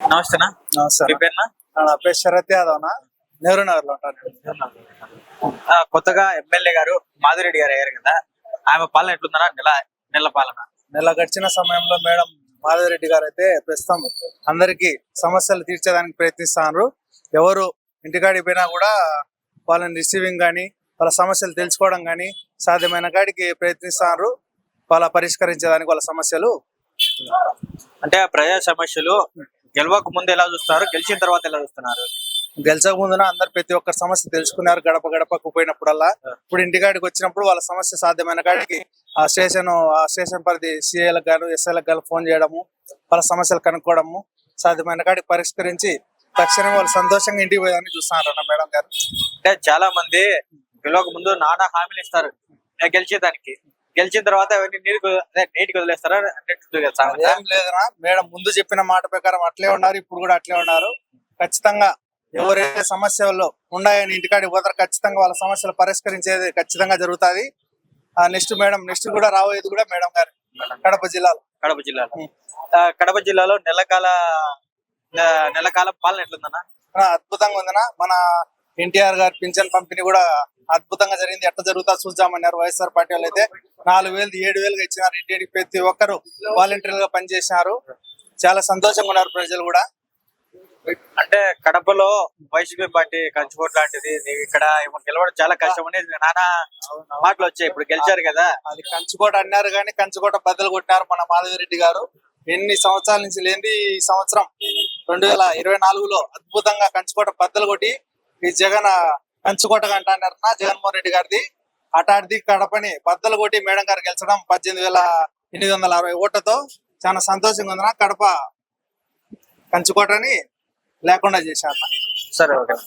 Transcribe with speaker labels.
Speaker 1: నమస్తేనా?
Speaker 2: నమస్తే
Speaker 1: మీ పేరునా?
Speaker 2: నా పేరు శరత్ యాదవ్ నా నెహ్రూ నగర్లో ఉంటాను
Speaker 1: ఆ, కొత్తగా ఎమ్మెల్యే గారు మాధురెడ్డి గారు అయ్యారు కదా. ఆమె పాలన ఎట్లుందనా నెల నెల పాలన.
Speaker 2: నెల గడిచిన సమయంలో మేడం మాధవరెడ్డి గారు అయితే ప్రస్తుతం అందరికి సమస్యలు తీర్చేదానికి ప్రయత్నిస్తున్నారు. ఎవరు ఇంటికాడికి పోయినా కూడా వాళ్ళని రిసీవింగ్ కానీ వాళ్ళ సమస్యలు తెలుసుకోవడం కానీ సాధ్యమైన కాడికి ప్రయత్నిస్తున్నారు. వాళ్ళ పరిష్కరించేదానికి వాళ్ళ సమస్యలు.
Speaker 1: అంటే ప్రజా సమస్యలు గెలవక ముందు ఎలా చూస్తున్నారు? గెలిచిన తర్వాత ఎలా చూస్తున్నారు?
Speaker 2: గెలిచక ముందున అందరు ప్రతి ఒక్క సమస్య తెలుసుకున్నారు గడప గడపకు పోయినప్పుడల్లా. ఇప్పుడు ఇంటికాడికి వచ్చినప్పుడు వాళ్ళ సమస్య సాధ్యమైన కాడికి ఆ స్టేషన్ ఆ స్టేషన్ పరిధి సిఐలకు గాను ఎస్ఐలకు గాను ఫోన్ చేయడము వాళ్ళ సమస్యలు కనుక్కోవడము సాధ్యమైన కాడికి పరిష్కరించి తక్షణమే వాళ్ళు సంతోషంగా ఇంటికి పోయేదాన్ని చూస్తున్నారు అన్న మేడం గారు.
Speaker 1: అంటే చాలా మంది గెలవక ముందు నానా హామీలు ఇస్తారు. గెలిచేదానికి. గెలిచిన తర్వాత అవన్నీ నీరు నీటికి వదిలేస్తారా.
Speaker 2: ఏం లేదనా మేడం ముందు చెప్పిన మాట ప్రకారం అట్లే ఉన్నారు ఇప్పుడు కూడా అట్లే ఉన్నారు. ఖచ్చితంగా ఎవరైతే సమస్యలు ఉన్నాయని ఇంటికాడికి పోతారు ఖచ్చితంగా వాళ్ళ సమస్యలు పరిష్కరించేది ఖచ్చితంగా జరుగుతుంది. ఆ నెక్స్ట్ మేడం నెక్స్ట్ కూడా రాబోయేది కూడా మేడం గారు. కడప జిల్లాలో.
Speaker 1: కడప జిల్లాలో. కడప జిల్లాలో నెలకాల నెలకాల పాలన ఎట్లుందన్నా?
Speaker 2: అద్భుతంగా ఉందనా మన ఎన్టీఆర్ గారి పింఛన్ పంపిణీ కూడా అద్భుతంగా జరిగింది. ఎట్లా జరుగుతా చూద్దామన్నారు వైఎస్ఆర్ పార్టీ వాళ్ళు అయితే నాలుగు వేలు ఏడు వేలుగా ఇచ్చినారు ఇంటికి ప్రతి ఒక్కరు వాలంటీర్గా పనిచేసినారు. చాలా సంతోషంగా ఉన్నారు ప్రజలు కూడా.
Speaker 1: అంటే కడపలో వైసీపీ పార్టీ కంచుకోట లాంటిది ఇక్కడ గెలవడం చాలా కష్టం అనేది నానా మాటలు వచ్చాయి ఇప్పుడు గెలిచారు కదా.
Speaker 2: అది కంచుకోట అన్నారు కానీ కంచుకోట బద్దలు కొట్టినారు మన మాధవిరెడ్డి గారు. ఎన్ని సంవత్సరాల నుంచి లేని ఈ సంవత్సరం. రెండు వేల ఇరవై నాలుగులో అద్భుతంగా కంచుకోట బద్దలు కొట్టి ఈ జగన్ కంచుకోట అంటున్నారు జగన్మోహన్ రెడ్డి గారిది. అటాడిది కడపని బద్దలు కొట్టి మేడం గారు గెలిచడం పద్దెనిమిది వేల ఎనిమిది వందల అరవై ఓట్లతో చాలా సంతోషంగా ఉందిన కడప కంచుకోటని లేకుండా చేశారు.
Speaker 1: సరే ఓకే.